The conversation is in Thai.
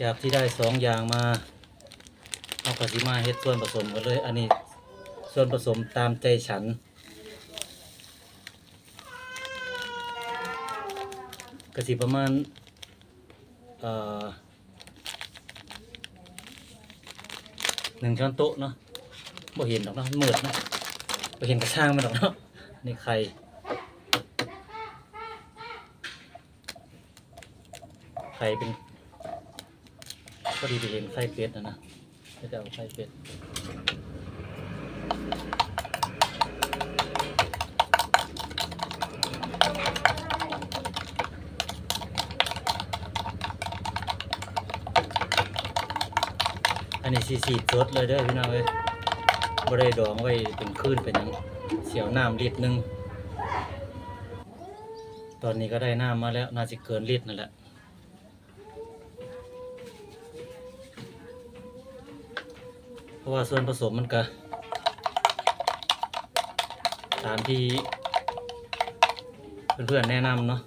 จากที่ได้สองอย่างมาเอากระสิมาเฮ็ดส่วนผสมกันเลย อันนี้ส่วนผสมตามใจฉัน กระสิประมาณเอ่อหนึ่งช้อนโต๊ะเนาะบ่เห็นดอกเนาะมืดเนาะบ่เห็นกระช่างมันดอกเนาะนี่ไข่ไข่เป็น ก็ดีไปเห็นไข่เป็ดนะนะก็จะเอาไข่เป็ดอันนี้สีสีสดเลยเด้อพี่น้องเอ้ยบ่ได้ดองไว้เป็นคลื่นเป็นหยังเสียวน้ำลิตรหนึ่งตอนนี้ก็ได้น้ำมาแล้ว น่าจะเกินลิตรนั่นแหละ เพ ราะว่าส่วนผสมมันก็ตามที่เพื่อนๆแนะนำเนาะ